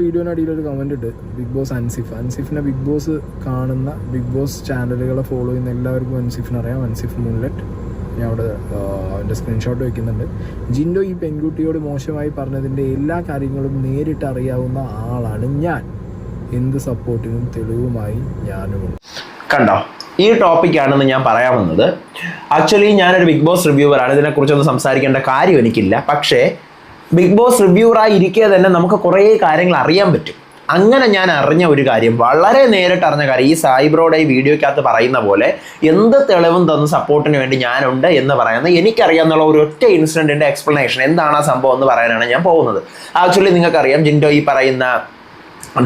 വീഡിയോന് അടിയിൽ ഒരു കമന്റ് ഇട്ട് ബിഗ് ബോസ് അൻസിഫ്. അൻസിഫിനെ ബിഗ് ബോസ് കാണുന്ന ബിഗ് ബോസ് ചാനലുകളെ ഫോളോ ചെയ്യുന്ന എല്ലാവർക്കും അൻസിഫിനെ അറിയാം. അൻസിഫ് മുൻലെറ്റ് ഞാൻ അവിടെ അവന്റെ സ്ക്രീൻഷോട്ട് വെക്കുന്നുണ്ട്. ജിൻഡോ ഈ പെൺകുട്ടിയോട് മോശമായി പറഞ്ഞതിന്റെ എല്ലാ കാര്യങ്ങളും നേരിട്ട് അറിയാവുന്ന ആളാണ് ഞാൻ. എന്ത് സപ്പോർട്ടിനും തെളിവുമായി ഞാനുമുണ്ട് കണ്ടോ? ഈ ടോപ്പിക്കാണെന്ന് ഞാൻ പറയാൻ വന്നത് ആക്ച്വലി ഞാനൊരു ബിഗ് ബോസ് റിവ്യൂവറാണ് ഇതിനെക്കുറിച്ചൊന്നും സംസാരിക്കേണ്ട കാര്യം എനിക്കില്ല. പക്ഷേ ബിഗ് ബോസ് റിവ്യൂവറായി ഇരിക്കുക തന്നെ നമുക്ക് കുറേ കാര്യങ്ങൾ അറിയാൻ പറ്റും. അങ്ങനെ ഞാൻ അറിഞ്ഞ ഒരു കാര്യം വളരെ നേരിട്ട് അറിഞ്ഞ കാര്യം ഈ സായിബ്രോയുടെ ഈ വീഡിയോക്കകത്ത് പറയുന്ന പോലെ എന്ത് തെളിവും തന്ന് സപ്പോർട്ടിന് വേണ്ടി ഞാനുണ്ട് എന്ന് പറയുന്നത് എനിക്കറിയാമെന്നുള്ള ഒരു ഒറ്റ ഇൻസിഡന്റിന്റെ എക്സ്പ്ലനേഷൻ എന്താണ് ആ സംഭവം എന്ന് പറയാനാണ് ഞാൻ പോകുന്നത്. ആക്ച്വലി നിങ്ങൾക്കറിയാം ജിൻഡോ ഈ പറയുന്ന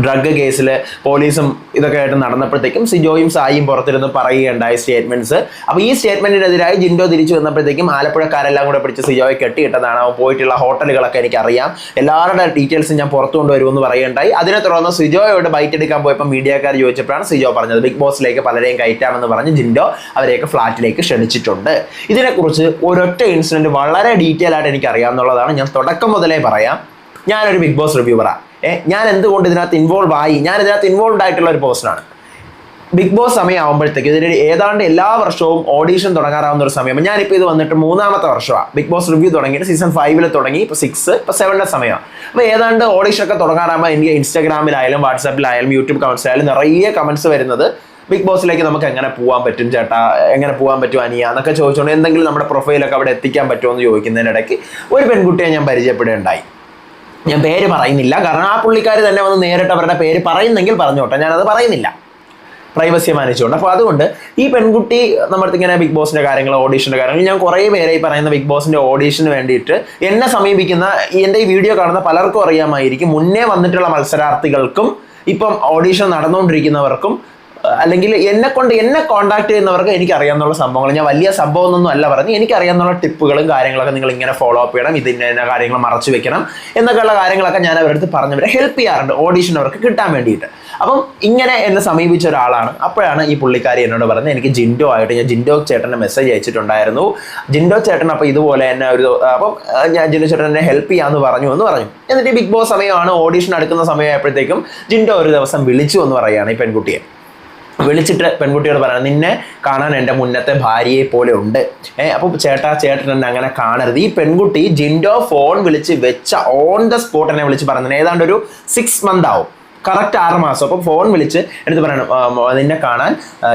ഡ്രഗ് കേസിൽ പോലീസും ഇതൊക്കെ ആയിട്ട് നടന്നപ്പോഴത്തേക്കും സിജോയും സായിയും പുറത്തിരുന്ന് പറയുകയുണ്ടായ സ്റ്റേറ്റ്മെന്റ്സ്. അപ്പോൾ ഈ സ്റ്റേറ്റ്മെന്റിനെതിരായി ജിൻഡോ തിരിച്ചു വന്നപ്പോഴത്തേക്കും ആലപ്പുഴക്കാരെല്ലാം കൂടെ പിടിച്ച് സിജോയെ കെട്ടിയിട്ടതാണ്. അവൻ പോയിട്ടുള്ള ഹോട്ടലുകളൊക്കെ എനിക്കറിയാം. എല്ലാവരുടെ ഡീറ്റെയിൽസും ഞാൻ പുറത്തു കൊണ്ടുവരുമെന്ന് പറയുകയുണ്ടായി. അതിനെ തുടർന്ന് സിജോയോട് ബൈറ്റ് എടുക്കാൻ പോയപ്പോൾ മീഡിയക്കാർ ചോദിച്ചപ്പോഴാണ് സിജോ പറഞ്ഞത് ബിഗ് ബോസിലേക്ക് പലരെയും കയറ്റാമെന്ന് പറഞ്ഞ് ജിൻഡോ അവരെയൊക്കെ ഫ്ലാറ്റിലേക്ക് ക്ഷണിച്ചിട്ടുണ്ട്. ഇതിനെക്കുറിച്ച് ഒരൊറ്റ ഇൻസിഡന്റ് വളരെ ഡീറ്റെയിൽ ആയിട്ട് എനിക്ക് അറിയാമെന്നുള്ളതാണ് ഞാൻ തുടക്കം മുതലേ പറയാം. ഞാനൊരു ബിഗ് ബോസ് റിവ്യൂവറാണ് ഞാൻ എന്തുകൊണ്ട് ഇതിനകത്ത് ഇൻവോൾവ് ആയി? ഞാൻ ഇതിനകത്ത് ഇൻവോൾവ് ആയിട്ടുള്ള ഒരു പേഴ്സണാണ് ബിഗ് ബോസ് സമയമാകുമ്പോഴത്തേക്ക് ഇതിന് ഏതാണ്ട് എല്ലാ വർഷവും ഓഡീഷൻ തുടങ്ങാറാവുന്ന ഒരു സമയം ഞാനിപ്പോൾ ഇത് വന്നിട്ട് മൂന്നാമത്തെ വർഷമാണ് ബിഗ് ബോസ് റിവ്യൂ തുടങ്ങിയിട്ട് സീസൺ ഫൈവിൽ തുടങ്ങി ഇപ്പോൾ സിക്സ് ഇപ്പോൾ സെവന്റെ സമയമാണ്. അപ്പോൾ ഏതാണ്ട് ഓഡീഷൻ ഒക്കെ തുടങ്ങാറാകുമ്പോൾ എനിക്ക് ഇൻസ്റ്റാഗ്രാമിലായാലും വാട്സാപ്പിലായാലും യൂട്യൂബ് കമൻസിലായാലും നിറയെ കമൻസ് വരുന്നത് ബിഗ് ബോസിലേക്ക് നമുക്ക് എങ്ങനെ പോകാൻ പറ്റും ചേട്ടാ? എങ്ങനെ പോകാൻ പറ്റും അനിയ? എന്നൊക്കെ ചോദിച്ചുകൊണ്ട് എന്തെങ്കിലും നമ്മുടെ പ്രൊഫൈലൊക്കെ അവിടെ എത്തിക്കാൻ പറ്റുമോ എന്ന് ചോദിക്കുന്നതിനിടയ്ക്ക് ഒരു പെൺകുട്ടിയെ ഞാൻ പരിചയപ്പെടുകയുണ്ടായി. ഞാൻ പേര് പറയുന്നില്ല. കാരണം ആ പുള്ളിക്കാർ തന്നെ വന്ന് നേരിട്ട് അവരുടെ പേര് പറയുന്നെങ്കിൽ പറഞ്ഞോട്ടെ. ഞാനത് പറയുന്നില്ല. പ്രൈവസി മാനിച്ചുകൊണ്ട്. അപ്പോൾ അതുകൊണ്ട് ഈ പെൺകുട്ടി നമ്മുടെ ഇങ്ങനെ ബിഗ് ബോസിന്റെ കാര്യങ്ങൾ ഓഡീഷന്റെ കാര്യങ്ങൾ ഞാൻ കുറേ പേരെ ഈ പറയുന്ന ബിഗ് ബോസിന്റെ ഓഡീഷന് വേണ്ടിയിട്ട് എന്നെ സമീപിക്കുന്ന എന്റെ ഈ വീഡിയോ കാണുന്ന പലർക്കും അറിയാമായിരിക്കും. മുന്നേ വന്നിട്ടുള്ള മത്സരാർത്ഥികൾക്കും ഇപ്പം ഓഡീഷൻ നടന്നുകൊണ്ടിരിക്കുന്നവർക്കും അല്ലെങ്കിൽ എന്നെ കൊണ്ട് എന്നെ കോൺടാക്ട് ചെയ്യുന്നവർക്ക് എനിക്ക് അറിയാവുന്ന സംഭവങ്ങൾ. ഞാൻ വലിയ സംഭവം ഒന്നും അല്ല പറഞ്ഞ് എനിക്ക് അറിയാവുന്ന ടിപ്പുകളും കാര്യങ്ങളൊക്കെ നിങ്ങൾ ഇങ്ങനെ ഫോളോ അപ്പ് ചെയ്യണം. ഇതിന്റെ കാര്യങ്ങൾ മറച്ചു വെക്കണം. എന്നൊക്കെയുള്ള കാര്യങ്ങളൊക്കെ ഞാൻ അവരുടെ അടുത്ത് പറഞ്ഞവരെ ഹെൽപ്പ് ചെയ്യാറുണ്ട്. ഓഡീഷൻ അവർക്ക് കിട്ടാൻ വേണ്ടിയിട്ട്. അപ്പം ഇങ്ങനെ എന്നെ സമീപിച്ച ഒരാളാണ്. അപ്പോഴാണ് ഈ പുള്ളിക്കാരി എന്നോട് പറഞ്ഞത്. എനിക്ക് ജിൻഡോ ആയിട്ട് ഞാൻ ജിൻഡോ ചേട്ടന്റെ മെസ്സേജ് അയച്ചിട്ടുണ്ടായിരുന്നു. ജിൻഡോ ചേട്ടൻ അപ്പോൾ ഇതുപോലെ എന്നെ ഒരു അപ്പം ഞാൻ ജിൻഡോ ചേട്ടൻ എന്നെ ഹെൽപ്പ് ചെയ്യാമെന്ന് പറഞ്ഞു എന്ന് പറഞ്ഞു. എന്നിട്ട് ഈ ബിഗ് ബോസ് സമയമാണ്. ഓഡീഷൻ അടുക്കുന്ന സമയമായപ്പോഴത്തേക്കും ജിൻഡോ ഒരു ദിവസം വിളിച്ചു എന്ന് പറയുകയാണ് ഈ പെൺകുട്ടിയെ. വിളിച്ചിട്ട് പെൺകുട്ടിയോട് പറയണം നിന്നെ കാണാൻ എന്റെ മുന്നത്തെ ഭാര്യയെ പോലെ ഉണ്ട്. ഏഹ് അപ്പോൾ ചേട്ടാ ചേട്ടൻ എന്നെ അങ്ങനെ കാണരുത്. ഈ പെൺകുട്ടി ജിൻഡോ ഫോൺ വിളിച്ച് വെച്ച ഓൺ ദ സ്പോട്ട് എന്നെ വിളിച്ച് പറഞ്ഞത് ഏതാണ്ട് ഒരു സിക്സ് മന്ത് ആവും. കറക്റ്റ് ആറ് മാസം. അപ്പോൾ ഫോൺ വിളിച്ച് എടുത്ത് പറയണം നിന്നെ കാണാൻ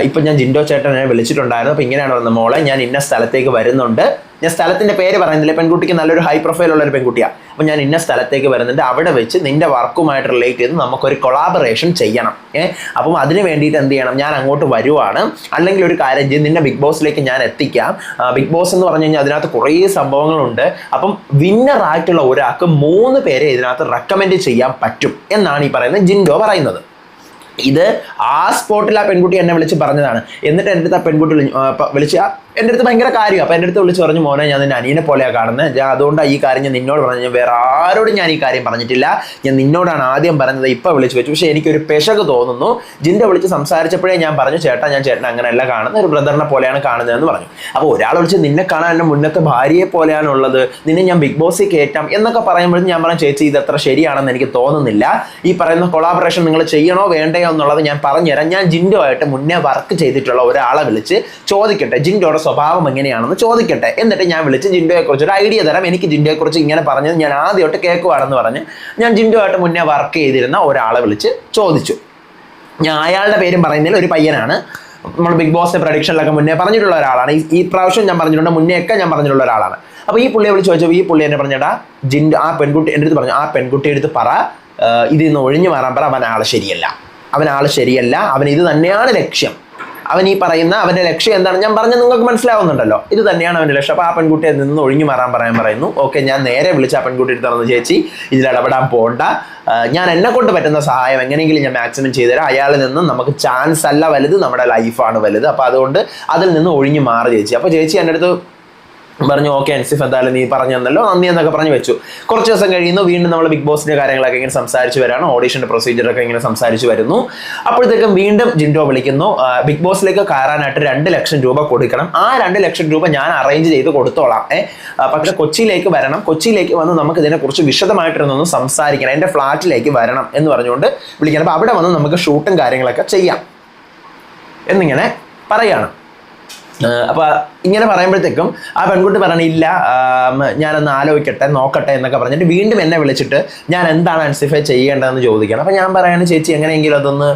ഇപ്പൊ ഞാൻ ജിൻഡോ ചേട്ടനെ വിളിച്ചിട്ടുണ്ടായിരുന്നു. അപ്പോൾ ഇങ്ങനെയാണ് വന്ന മോളെ ഞാൻ ഇന്ന സ്ഥലത്തേക്ക് വരുന്നുണ്ട്. ഞാൻ സ്ഥലത്തിന്റെ പേര് പറയുന്നില്ല. പെൺകുട്ടിക്ക് നല്ലൊരു ഹൈ പ്രൊഫൈൽ ഒരു പെൺകുട്ടിയാണ് അപ്പം ഞാൻ ഇന്ന സ്ഥലത്തേക്ക് വരുന്നുണ്ട്. അവിടെ വെച്ച് നിന്റെ വർക്കുമായിട്ട് റിലേറ്റ് ചെയ്ത് നമുക്കൊരു കൊളാബറേഷൻ ചെയ്യണം. ഏ? അപ്പം അതിന് വേണ്ടിയിട്ട് എന്ത് ചെയ്യണം? ഞാൻ അങ്ങോട്ട് വരുവാണ്. അല്ലെങ്കിൽ ഒരു കാര്യം ചെയ്ത് നിന്നെ ബിഗ് ബോസിലേക്ക് ഞാൻ എത്തിക്കാം. ബിഗ് ബോസ് എന്ന് പറഞ്ഞു കഴിഞ്ഞാൽ അതിനകത്ത് കുറേ സംഭവങ്ങളുണ്ട്. അപ്പം വിന്നർ ആയിട്ടുള്ള ഒരാൾക്ക് മൂന്ന് പേരെ ഇതിനകത്ത് റെക്കമെൻഡ് ചെയ്യാൻ പറ്റും എന്നാണ് ഈ പറയുന്നത് ജിൻഡോ പറയുന്നത്. ഇത് ആ സ്പോട്ടിൽ ആ പെൺകുട്ടി എന്നെ വിളിച്ച് പറഞ്ഞതാണ്. എന്നിട്ട് എന്റെ അടുത്ത് ആ പെൺകുട്ടി വിളിച്ച് എന്റെ അടുത്ത് ഭയങ്കര കാര്യം അപ്പോൾ എന്റെ അടുത്ത് വിളിച്ച് പറഞ്ഞു മോനെ ഞാൻ നിന്നെ അനിയനെ പോലെയാണ് കാണുന്നത്. ഞാൻ അതുകൊണ്ടാണ് ഈ കാര്യം ഞാൻ നിന്നോട് പറഞ്ഞു ഞാൻ വേറെ ആരോടും ഞാൻ ഈ കാര്യം പറഞ്ഞിട്ടില്ല. ഞാൻ നിന്നോടാണ് ആദ്യം പറഞ്ഞത് ഇപ്പം വിളിച്ച് വെച്ചു. പക്ഷേ എനിക്കൊരു പെശക് തോന്നുന്നു. ജിന്റെ വിളിച്ച് സംസാരിച്ചപ്പോഴേ ഞാൻ പറഞ്ഞു ചേട്ടാ ഞാൻ ചേട്ടൻ അങ്ങനെയല്ല കാണുന്നത്. ഒരു ബ്രദറിനെ പോലെയാണ് കാണുന്നതെന്ന് പറഞ്ഞു. അപ്പോൾ ഒരാൾ വിളിച്ച് നിന്നെ കാണാൻ എന്റെ മുന്നത്തെ ഭാര്യയെ പോലെയാണ് ഉള്ളത്. നിന്നെ ഞാൻ ബിഗ് ബോസിൽ കയറ്റാം. എന്നൊക്കെ പറയുമ്പോഴും ഞാൻ പറഞ്ഞു ചേച്ചി ഇത് അത്ര ശരിയാണെന്ന് എനിക്ക് തോന്നുന്നില്ല. ഈ പറയുന്ന കൊളാബറേഷൻ നിങ്ങൾ ചെയ്യണോ? വേണ്ടയോ? എന്നുള്ളത് ഞാൻ പറഞ്ഞുതരാം. ഞാൻ ജിൻഡോ ആയിട്ട് മുന്നേ വർക്ക് ചെയ്തിട്ടുള്ള ഒരാളെ വിളിച്ച് ചോദിക്കട്ടെ ജിൻഡോയുടെ സ്വഭാവം എങ്ങനെയാണെന്ന് ചോദിക്കട്ടെ. എന്നിട്ട് ഞാൻ വിളിച്ച് ജിൻഡോയെക്കുറിച്ച് ഒരു ഐഡിയ തരാം. എനിക്ക് ജിൻഡോയെക്കുറിച്ച് ഇങ്ങനെ പറഞ്ഞത് ഞാൻ ആദ്യമായിട്ട് കേൾക്കുവാണെന്ന് പറഞ്ഞ് ഞാൻ ജിൻഡോ ആയിട്ട് മുന്നേ വർക്ക് ചെയ്തിരുന്ന ഒരാളെ വിളിച്ച് ചോദിച്ചു. ഞാൻ അയാളുടെ പേരും പറയുന്നതിൽ ഒരു പയ്യനാണ്. നമ്മൾ ബിഗ് ബോസിന്റെ പ്രഡിക്ഷനിലൊക്കെ മുന്നേ പറഞ്ഞിട്ടുള്ള ഒരാളാണ്. ഈ- പ്രാവശ്യം ഞാൻ പറഞ്ഞിട്ടുണ്ട് മുന്നേ ഒക്കെ ഞാൻ പറഞ്ഞിട്ടുള്ള ഒരാളാണ്. അപ്പോൾ ഈ പുള്ളിയെ വിളിച്ച് ചോദിച്ചപ്പോൾ ഈ പുള്ളി എന്നെ പറഞ്ഞടാ ജിൻ ആ പെൺകുട്ടി എന്റെ അടുത്ത് പറഞ്ഞു ആ പെൺകുട്ടിയുടെ അടുത്ത് പറ. ഇതിൽ നിന്ന് ഒഴിഞ്ഞു മാറാൻ പറ അവൻ ആളെ ശരിയല്ല. അവൻ ആൾ ശരിയല്ല അവൻ ഇത് തന്നെയാണ് ലക്ഷ്യം. അവൻ ഈ പറയുന്ന അവന്റെ ലക്ഷ്യം എന്താണ്? ഞാൻ പറഞ്ഞത് നിങ്ങൾക്ക് മനസ്സിലാവുന്നുണ്ടല്ലോ. ഇത് തന്നെയാണ് അവന്റെ ലക്ഷ്യം. അപ്പോൾ ആ പെൺകുട്ടിയെ നിന്ന് ഒഴിഞ്ഞു മാറാൻ പറയാൻ പറയുന്നു. ഓക്കെ ഞാൻ നേരെ വിളിച്ച് ആ പെൺകുട്ടി എടുത്ത് പറഞ്ഞു ചേച്ചി ഇതിൽ ഇടപെടാൻ പോകണ്ട ഞാൻ എന്നെ കൊണ്ട് പറ്റുന്ന സഹായം എങ്ങനെയെങ്കിലും ഞാൻ മാക്സിമം ചെയ്തുതരാം അയാളിൽ നിന്നും നമുക്ക് ചാൻസ് അല്ല വലുത് നമ്മുടെ ലൈഫാണ് വലുത്. അപ്പോൾ അതുകൊണ്ട് അതിൽ നിന്ന് ഒഴിഞ്ഞു മാറി ചേച്ചി. അപ്പോൾ ചേച്ചി എന്റെ അടുത്ത് പറഞ്ഞു ഓക്കെ അൻസിഫ് എന്തായാലും നീ പറഞ്ഞു തന്നല്ലോ നന്ദി എന്നൊക്കെ പറഞ്ഞു വെച്ചു. കുറച്ച് ദിവസം കഴിയുന്നു വീണ്ടും നമ്മൾ ബിഗ് ബോസിന്റെ കാര്യങ്ങളൊക്കെ ഇങ്ങനെ സംസാരിച്ചു വരാണ് ഓഡീഷന്റെ പ്രൊസീജിയർ ഒക്കെ ഇങ്ങനെ സംസാരിച്ചു വരുന്നു. അപ്പോഴത്തേക്കും വീണ്ടും ജിൻഡോ വിളിക്കുന്നു ബിഗ് ബോസിലേക്ക് കയറാനായിട്ട് രണ്ട് ലക്ഷം രൂപ കൊടുക്കണം. ആ രണ്ട് ലക്ഷം രൂപ ഞാൻ അറേഞ്ച് ചെയ്ത് കൊടുത്തോളാം ഏ. ആ, പക്ഷെ കൊച്ചിയിലേക്ക് വരണം. കൊച്ചിയിലേക്ക് വന്ന് നമുക്ക് ഇതിനെക്കുറിച്ച് വിശദമായിട്ടൊന്നും സംസാരിക്കണം. എന്റെ ഫ്ലാറ്റിലേക്ക് വരണം എന്ന് പറഞ്ഞുകൊണ്ട് വിളിക്കണം അപ്പൊ അവിടെ വന്ന് നമുക്ക് ഷൂട്ടും കാര്യങ്ങളൊക്കെ ചെയ്യാം. എന്നിങ്ങനെ പറയാണ്. ഏഹ് അപ്പൊ ഇങ്ങനെ പറയുമ്പോഴത്തേക്കും ആ പെൺകുട്ടി പറയണ ഇല്ല ഞാനൊന്ന് ആലോചിക്കട്ടെ നോക്കട്ടെ എന്നൊക്കെ പറഞ്ഞിട്ട് വീണ്ടും എന്നെ വിളിച്ചിട്ട് ഞാൻ എന്താണ് അൻസിഫൈ ചെയ്യേണ്ടതെന്ന് ചോദിക്കണം. അപ്പൊ ഞാൻ പറയാണ് ചേച്ചി എങ്ങനെയെങ്കിലും അതൊന്ന്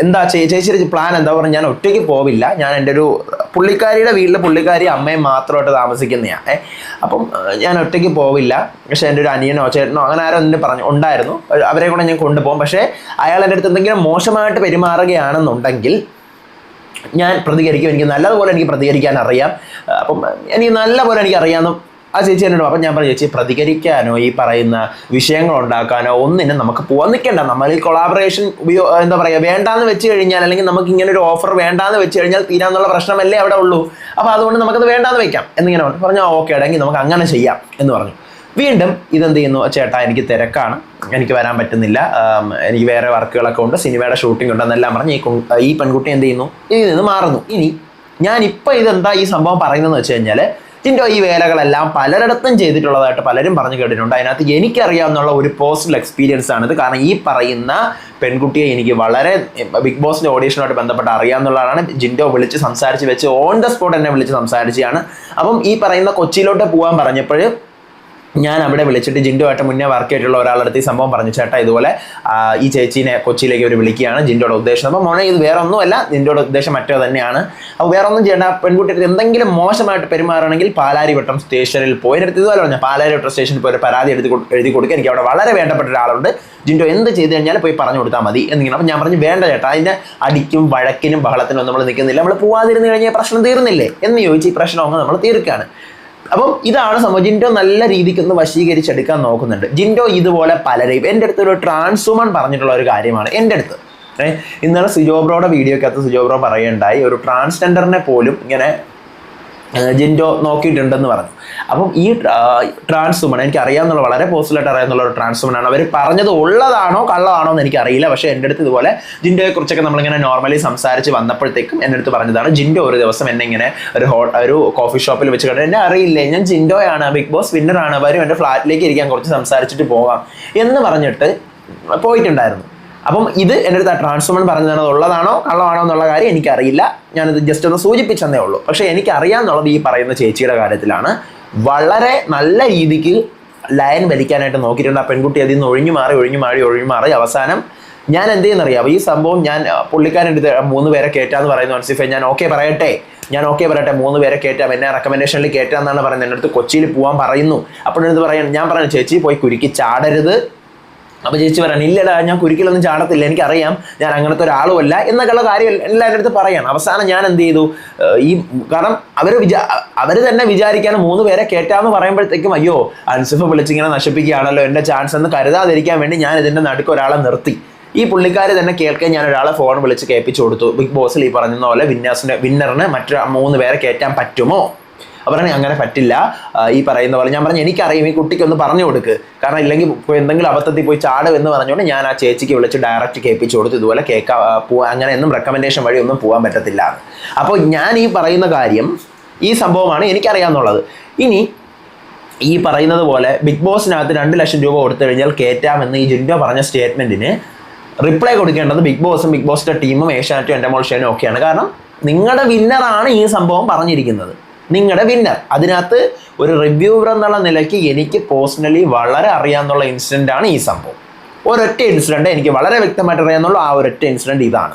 എന്താ ചേ- ചേച്ചിയുടെ പ്ലാൻ എന്താ? പറഞ്ഞാൽ ഞാൻ ഒറ്റയ്ക്ക് പോവില്ല. ഞാൻ എന്റെ ഒരു പുള്ളിക്കാരിയുടെ വീട്ടിലെ പുള്ളിക്കാരി അമ്മയും മാത്രമായിട്ട് താമസിക്കുന്നതാണ് ഏ അപ്പം ഞാൻ ഒറ്റയ്ക്ക് പോവില്ല. പക്ഷെ എന്റെ ഒരു അനിയനോ ചേട്ടനോ അങ്ങനെ ആരോ എന്നെ പറഞ്ഞു ഉണ്ടായിരുന്നു. അവരെ കൂടെ ഞാൻ കൊണ്ടുപോകും. പക്ഷേ അയാൾ എന്റെ അടുത്ത് എന്തെങ്കിലും മോശമായിട്ട് പെരുമാറുകയാണെന്നുണ്ടെങ്കിൽ ഞാൻ പ്രതികരിക്കും എനിക്ക് നല്ലതുപോലെ എനിക്ക് പ്രതികരിക്കാൻ അറിയാം. അപ്പം എനിക്ക് നല്ലപോലെ എനിക്ക് അറിയാമെന്നും ആ ചേച്ചി എന്നോട് അപ്പം ഞാൻ പറഞ്ഞു ചേച്ചി പ്രതികരിക്കാനോ ഈ പറയുന്ന വിഷയങ്ങൾ ഉണ്ടാക്കാനോ ഒന്നിനും നമുക്ക് പോകാൻ നിൽക്കേണ്ട. നമ്മൾ ഈ കൊളാബറേഷൻ ഉപയോ എന്താ പറയുക വേണ്ടാന്ന് വെച്ച് കഴിഞ്ഞാൽ അല്ലെങ്കിൽ നമുക്ക് ഇങ്ങനെ ഒരു ഓഫർ വേണ്ടാന്ന് വെച്ച് കഴിഞ്ഞാൽ തീരാന്നുള്ള പ്രശ്നമല്ലേ അവിടെ ഉള്ളൂ. അപ്പോൾ അതുകൊണ്ട് നമുക്കത് വേണ്ടാന്ന് വെക്കാം. എന്നിങ്ങനെ പറഞ്ഞു. പറഞ്ഞാൽ ഓക്കെ ആണെങ്കിൽ നമുക്ക് അങ്ങനെ ചെയ്യാം എന്ന് പറഞ്ഞു. വീണ്ടും ഇതെന്ത് ചെയ്യുന്നു ചേട്ടാ എനിക്ക് തിരക്കാണ്. എനിക്ക് വരാൻ പറ്റുന്നില്ല. എനിക്ക് വേറെ വർക്കുകളൊക്കെ ഉണ്ട്. സിനിമയുടെ ഷൂട്ടിംഗ് ഉണ്ടെന്നെല്ലാം പറഞ്ഞ് ഈ ഈ പെൺകുട്ടി എന്ത് ചെയ്യുന്നു ഇതിൽ നിന്ന് മാറുന്നു. ഇനി ഞാൻ ഇപ്പം ഇതെന്താ ഈ സംഭവം പറയുന്നതെന്ന് വെച്ച് കഴിഞ്ഞാൽ ജിൻഡോ ഈ വേലകളെല്ലാം പലരിടത്തും ചെയ്തിട്ടുള്ളതായിട്ട് പലരും പറഞ്ഞു കേട്ടിട്ടുണ്ട്. അതിനകത്ത് എനിക്കറിയാവുന്നുള്ള ഒരു പേഴ്സണൽ എക്സ്പീരിയൻസ് ആണിത് കാരണം ഈ പറയുന്ന പെൺകുട്ടിയെ എനിക്ക് വളരെ ബിഗ് ബോസിന്റെ ഓഡീഷനുമായിട്ട് ബന്ധപ്പെട്ട് അറിയാവുന്നതാണ് ജിൻഡോ വിളിച്ച് സംസാരിച്ച് വെച്ച് ഓൺ ദ സ്പോട്ട് എന്നെ വിളിച്ച് സംസാരിച്ചാണ് അപ്പം ഈ പറയുന്ന കൊച്ചിയിലോട്ട് പോകാൻ പറഞ്ഞപ്പോൾ ഞാൻ അവിടെ വിളിച്ചിട്ട് ജിൻഡോയായിട്ട് മുന്നേ വർക്ക് ചെയ്തിട്ടുള്ള ഒരാളടുത്ത് ഈ സംഭവം പറഞ്ഞു. ചേട്ടാ ഇതുപോലെ ഈ ചേച്ചീനെ കൊച്ചിയിലേക്ക് ഒരു വിളിക്കുകയാണ് ജിൻഡോയുടെ ഉദ്ദേശം. അപ്പോൾ മോനെ ഇത് വേറെ ഒന്നുമല്ല ജിൻഡോയുടെ ഉദ്ദേശം മറ്റോ തന്നെയാണ്. അപ്പോൾ വേറെ ഒന്നും ചെയ്യേണ്ട പെൺകുട്ടികൾ എന്തെങ്കിലും മോശമായിട്ട് പെരുമാറണമെങ്കിൽ പാലാരിവട്ടം സ്റ്റേഷനിൽ പോയി. എടുത്ത് ഇതുപോലെ പറഞ്ഞാൽ പാലാരിവട്ടം സ്റ്റേഷനിൽ പോയി ഒരു പരാതി എടുത്ത് എഴുതി കൊടുക്കുക. എനിക്ക് അവിടെ വളരെ വേണ്ടപ്പെട്ട ഒരാളുണ്ട്. ജിൻഡോ എന്ത് ചെയ്ത് കഴിഞ്ഞാൽ പോയി പറഞ്ഞു കൊടുത്താൽ മതി എന്നിങ്ങനെ. അപ്പം ഞാൻ പറഞ്ഞു വേണ്ട ചേട്ടാ അതിന്റെ അടിക്കും വഴക്കിനും ബഹളത്തിനും നമ്മൾ നിൽക്കുന്നില്ല. നമ്മൾ പോവാതിരുന്ന് കഴിഞ്ഞാൽ പ്രശ്നം തീർന്നില്ലേ എന്ന് ചോദിച്ച് ഈ പ്രശ്നം അങ്ങ് നമ്മൾ തീർക്കുകയാണ്. അപ്പം ഇതാണ് സംഭവം. ജിൻഡോ നല്ല രീതിക്ക് ഒന്ന് വശീകരിച്ചെടുക്കാൻ നോക്കുന്നുണ്ട്. ജിൻഡോ ഇതുപോലെ പലരെയും എന്റെ അടുത്ത് ഒരു ട്രാൻസ്വുമൺ പറഞ്ഞിട്ടുള്ള ഒരു കാര്യമാണ്. എന്റെ അടുത്ത്. ഇന്നലെ സുജോബ്രോയുടെ വീഡിയോക്കകത്ത് സുജോബ്രോ പറയുണ്ടായി ഒരു ട്രാൻസ്ജെൻഡറിനെ പോലും ഇങ്ങനെ ജിൻഡോ നോക്കിയിട്ടുണ്ടെന്ന് പറഞ്ഞു. അപ്പം ഈ ട്രാൻസ് വുമൺ എനിക്ക് അറിയാമെന്നുള്ള വളരെ പോസിറ്റീവായിട്ട് അറിയാമെന്നുള്ള ഒരു ട്രാൻസ് ആണ്. അവർ പറഞ്ഞത് ഉള്ളതാണോ കള്ളതാണോ എന്ന് എനിക്കറിയില്ല. പക്ഷേ എന്റെ അടുത്ത് ഇതുപോലെ ജിൻഡോയെ കുറിച്ചൊക്കെ നമ്മളിങ്ങനെ നോർമലി സംസാരിച്ച് വന്നപ്പോഴത്തേക്കും എന്റെ അടുത്ത് പറഞ്ഞതാണ് ജിൻഡോ ഒരു ദിവസം എന്നെ ഇങ്ങനെ ഒരു ഹോ ഒരു കോഫി ഷോപ്പിൽ വെച്ച് കണ്ടു എന്നെ അറിയില്ലേ ഞാൻ ജിൻഡോയാണ് ബിഗ് ബോസ് വിന്നറാണ് വരും എന്റെ ഫ്ലാറ്റിലേക്ക് ഇരിക്കാൻ കുറച്ച് സംസാരിച്ചിട്ട് പോകാം എന്ന് പറഞ്ഞിട്ട് പോയിട്ടുണ്ടായിരുന്നു. അപ്പം ഇത് എന്റെ അടുത്ത് ആ ട്രാൻസ്ഫോമൺ പറഞ്ഞതാണ് ഉള്ളതാണോ കള്ളമാണോ എന്നുള്ള കാര്യം എനിക്കറിയില്ല. ഞാനിത് ജസ്റ്റ് ഒന്ന് സൂചിപ്പിച്ചെന്നേ ഉള്ളൂ. പക്ഷേ എനിക്കറിയാമെന്നുള്ളത് ഈ പറയുന്ന ചേച്ചിയുടെ കാര്യത്തിലാണ്. വളരെ നല്ല രീതിക്ക് ലയൻ വലിക്കാനായിട്ട് നോക്കിയിട്ടുണ്ട്. ആ പെൺകുട്ടി അതിൽ നിന്ന് ഒഴിഞ്ഞു മാറി ഒഴിഞ്ഞു മാറി ഒഴിഞ്ഞു മാറി. അവസാനം ഞാൻ എന്ത് ചെയ്യുന്നറിയാം? ഈ സംഭവം ഞാൻ പുള്ളിക്കാരൻ മൂന്ന് പേരെ കയറ്റാന്ന് പറയുന്നു അൻസിഫെ ഞാൻ ഓക്കെ പറയട്ടെ. ഞാൻ ഓക്കെ പറയട്ടെ. മൂന്ന് പേരെ കയറ്റാം എന്നെ റെക്കമെൻഡേഷനിൽ കയറ്റാന്നാണ് പറയുന്നത്. എന്റെ അടുത്ത് കൊച്ചിയിൽ പോകാൻ പറയുന്നു. അപ്പോഴെടുത്ത് പറയാൻ ഞാൻ പറഞ്ഞു ചേച്ചി പോയി കുരുക്കി ചാടരുത്. അപ്പൊ ചേച്ചി പറയാൻ ഇല്ലടാ ഞാൻ കുരുക്കിലൊന്നും ചാടത്തില്ല. എനിക്കറിയാം ഞാൻ അങ്ങനത്തെ ഒരാളുമല്ല എന്നൊക്കെയുള്ള കാര്യം എല്ലാവരുടെ അടുത്ത് പറയണം. അവസാനം ഞാൻ എന്ത് ചെയ്തു? ഈ കാരണം അവർ വിചാ അവർ തന്നെ വിചാരിക്കാൻ മൂന്ന് പേരെ കേറ്റാന്ന് പറയുമ്പോഴത്തേക്കും അയ്യോ അൻസിഫ് വിളിച്ചിങ്ങനെ നശിപ്പിക്കുകയാണല്ലോ എന്റെ ചാൻസ് എന്ന് കരുതാതിരിക്കാൻ വേണ്ടി ഞാൻ ഇതിന്റെ നടുക്ക് ഒരാളെ നിർത്തി. ഈ പുള്ളിക്കാരെ തന്നെ കേൾക്കാൻ ഞാൻ ഒരാളെ ഫോൺ വിളിച്ച് കേൾപ്പിച്ചു കൊടുത്തു. ബിഗ് ബോസിൽ ഈ പറഞ്ഞ പോലെ വിന്നേഴ്സിന് വിന്നറിന് മറ്റു മൂന്ന് പേരെ കയറ്റാൻ പറ്റുമോ? പറഞ്ഞേ അങ്ങനെ പറ്റില്ല. ഈ പറയുന്ന പോലെ ഞാൻ പറഞ്ഞു എനിക്കറിയാം ഈ കുട്ടിക്കൊന്ന് പറഞ്ഞു കൊടുക്ക്. കാരണം ഇല്ലെങ്കിൽ എന്തെങ്കിലും അബദ്ധത്തിൽ പോയി ചാടും എന്ന് പറഞ്ഞുകൊണ്ട് ഞാൻ ആ ചേച്ചിക്ക് വിളിച്ച് ഡയറക്റ്റ് കേൾപ്പിച്ചു കൊടുത്തു. ഇതുപോലെ കേൾക്കാ അങ്ങനെ ഒന്നും റെക്കമെൻഡേഷൻ വഴി ഒന്നും പോകാൻ പറ്റത്തില്ല അപ്പോൾ ഞാൻ ഈ പറയുന്ന കാര്യം ഈ സംഭവമാണ് എനിക്കറിയാമെന്നുള്ളത്. ഇനി ഈ പറയുന്നത് പോലെ ബിഗ് ബോസിനകത്ത് രണ്ട് ലക്ഷം രൂപ കൊടുത്തു കഴിഞ്ഞാൽ കയറ്റാമെന്ന് ഈ ജിൻഡോ പറഞ്ഞ സ്റ്റേറ്റ്മെന്റിന് റിപ്ലൈ കൊടുക്കേണ്ടത് ബിഗ് ബോസും ബിഗ് ബോസിന്റെ ടീമും ഏഷ്യാനെറ്റും എന്റെ മോൾഷേനും ഒക്കെയാണ്. കാരണം നിങ്ങളുടെ വിന്നറാണ് ഈ സംഭവം പറഞ്ഞിരിക്കുന്നത്. നിങ്ങളുടെ വിന്നർ അതിനകത്ത് ഒരു റിവ്യൂവർ എന്നുള്ള നിലയ്ക്ക് എനിക്ക് പേഴ്സണലി വളരെ അറിയാമെന്നുള്ള ഇൻസിഡന്റ് ആണ് ഈ സംഭവം. ഒരൊറ്റ ഇൻസിഡന്റ് എനിക്ക് വളരെ വ്യക്തമായിട്ട് അറിയാമെന്നുള്ള ആ ഒരൊറ്റ ഇൻസിഡന്റ് ഇതാണ്.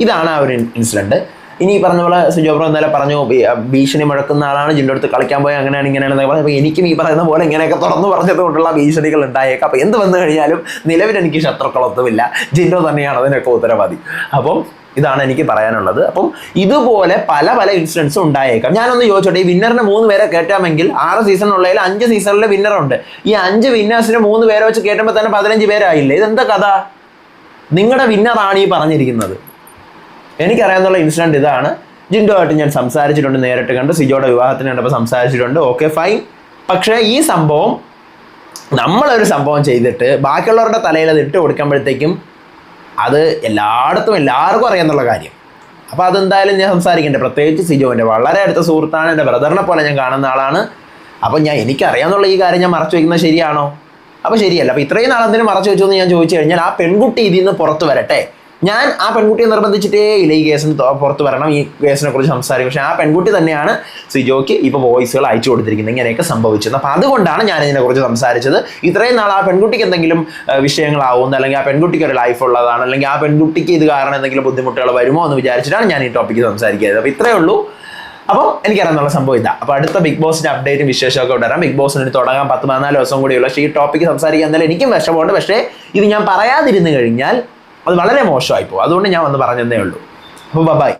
ഇതാണ് ആ ഒരു ഇൻസിഡന്റ് ഇനി പറഞ്ഞ പോലെ സുജോബ്രോ ഇന്നലെ പറഞ്ഞു ഭീഷണി മുഴക്കുന്ന ആളാണ് ജിന്റെ അടുത്ത് കളിക്കാൻ പോയി അങ്ങനെയാണ് ഇങ്ങനെയാണെന്ന് പറഞ്ഞു. അപ്പോൾ എനിക്കും ഈ പറയുന്ന പോലെ ഇങ്ങനെയൊക്കെ തുറന്നു പറഞ്ഞത് കൊണ്ടുള്ള ഭീഷണികൾ ഉണ്ടായേക്കാം. അപ്പോൾ എന്ത് വന്നു കഴിഞ്ഞാലും നിലവിൽ എനിക്ക് ശത്രുക്കളൊന്നുമില്ല. ജിൻഡോ തന്നെയാണ് അതിനൊക്കെ ഉത്തരവാദി. അപ്പം ഇതാണ് എനിക്ക് പറയാനുള്ളത്. അപ്പം ഇതുപോലെ പല പല ഇൻസിഡൻസും ഉണ്ടായേക്കാം. ഞാനൊന്ന് ചോദിച്ചോട്ടെ ഈ വിന്നറിന് മൂന്ന് പേരെ കേട്ടാമെങ്കിൽ ആറ് സീസൺ ഉള്ളതിൽ അഞ്ച് സീസണിലെ വിന്നറുണ്ട്. ഈ അഞ്ച് വിന്നേഴ്സിന് മൂന്ന് പേരെ വെച്ച് കയറ്റുമ്പോൾ തന്നെ പതിനഞ്ച് പേരായില്ലേ? ഇതെന്താ കഥ? നിങ്ങളുടെ വിന്നറാണ് ഈ പറഞ്ഞിരിക്കുന്നത്. എനിക്കറിയാവുന്ന ഇൻസിഡന്റ് ഇതാണ്. ജിൻഡുമായിട്ട് ഞാൻ സംസാരിച്ചിട്ടുണ്ട് നേരിട്ട് കണ്ട്. സിജോയുടെ വിവാഹത്തിന് കണ്ടപ്പോൾ സംസാരിച്ചിട്ടുണ്ട്. ഓക്കെ ഫൈൻ പക്ഷേ ഈ സംഭവം നമ്മളൊരു സംഭവം ചെയ്തിട്ട് ബാക്കിയുള്ളവരുടെ തലയിൽ അത് ഇട്ട് കൊടുക്കുമ്പോഴത്തേക്കും അത് എല്ലായിടത്തും എല്ലാവർക്കും അറിയാമെന്നുള്ള കാര്യം. അപ്പോൾ അതെന്തായാലും ഞാൻ സംസാരിക്കണ്ടേ? പ്രത്യേകിച്ച് സിജോവിന്റെ വളരെ അടുത്ത സുഹൃത്താണ്. എന്റെ ബ്രദറിനെ പോലെ ഞാൻ കാണുന്ന ആളാണ്. അപ്പോൾ ഞാൻ എനിക്കറിയാമെന്നുള്ള ഈ കാര്യം ഞാൻ മറച്ചു വയ്ക്കുന്നത് ശരിയാണോ? അപ്പോൾ ശരിയല്ല. അപ്പോൾ ഇത്രയും നാളെന്തിനും മറച്ചു വെച്ചു എന്ന് ഞാൻ ചോദിച്ചു കഴിഞ്ഞാൽ ആ പെൺകുട്ടി ഇതിൽ നിന്ന് പുറത്ത് വരട്ടെ. ഞാൻ ആ പെൺകുട്ടിയെ നിർബന്ധിച്ചിട്ടേ ഇല്ല ഈ കേസിന് പുറത്ത് വരണം ഈ കേസിനെ കുറിച്ച് സംസാരിക്കും. പക്ഷേ ആ പെൺകുട്ടി തന്നെയാണ് സിജോയ്ക്ക് ഇപ്പോൾ വോയിസുകൾ അയച്ചു കൊടുത്തിരിക്കുന്നത്. ഇങ്ങനെയൊക്കെ സംഭവിച്ചത് അപ്പോൾ അതുകൊണ്ടാണ് ഞാൻ ഇതിനെക്കുറിച്ച് സംസാരിച്ചത്. ഇത്രയും നാൾ ആ പെൺകുട്ടിക്ക് എന്തെങ്കിലും വിഷയങ്ങളാവുന്ന അല്ലെങ്കിൽ ആ പെൺകുട്ടിക്ക് ഒരു ലൈഫ് ഉള്ളതാണ് അല്ലെങ്കിൽ ആ പെൺകുട്ടിക്ക് ഇത് കാരണം എന്തെങ്കിലും ബുദ്ധിമുട്ടുകൾ വരുമോ എന്ന് വിചാരിച്ചിട്ടാണ് ഞാൻ ഈ ടോപ്പിക്ക് സംസാരിക്കുന്നത്. അപ്പോൾ ഇത്രയേ ഉള്ളൂ. അപ്പം എനിക്കറിയാന്നുള്ള സംഭവം ഇതാ. അപ്പോൾ അടുത്ത ബിഗ് ബോസിന്റെ അപ്ഡേറ്റും വിശേഷമൊക്കെ വരാം. ബിഗ് ബോസിന് തുടങ്ങാൻ പത്ത് പതിനാല് ദിവസം കൂടിയുള്ള പക്ഷേ ഈ ടോപ്പിക്ക് സംസാരിക്കാൻ എന്തായാലും എനിക്കും വിഷമമുണ്ട്. പക്ഷേ ഇത് ഞാൻ പറയാതിരുന്നു കഴിഞ്ഞാൽ അത് വളരെ മോശമായി പോകും അതുകൊണ്ട് ഞാൻ വന്ന് പറഞ്ഞതേ ഉള്ളൂ. അപ്പോൾ ബൈ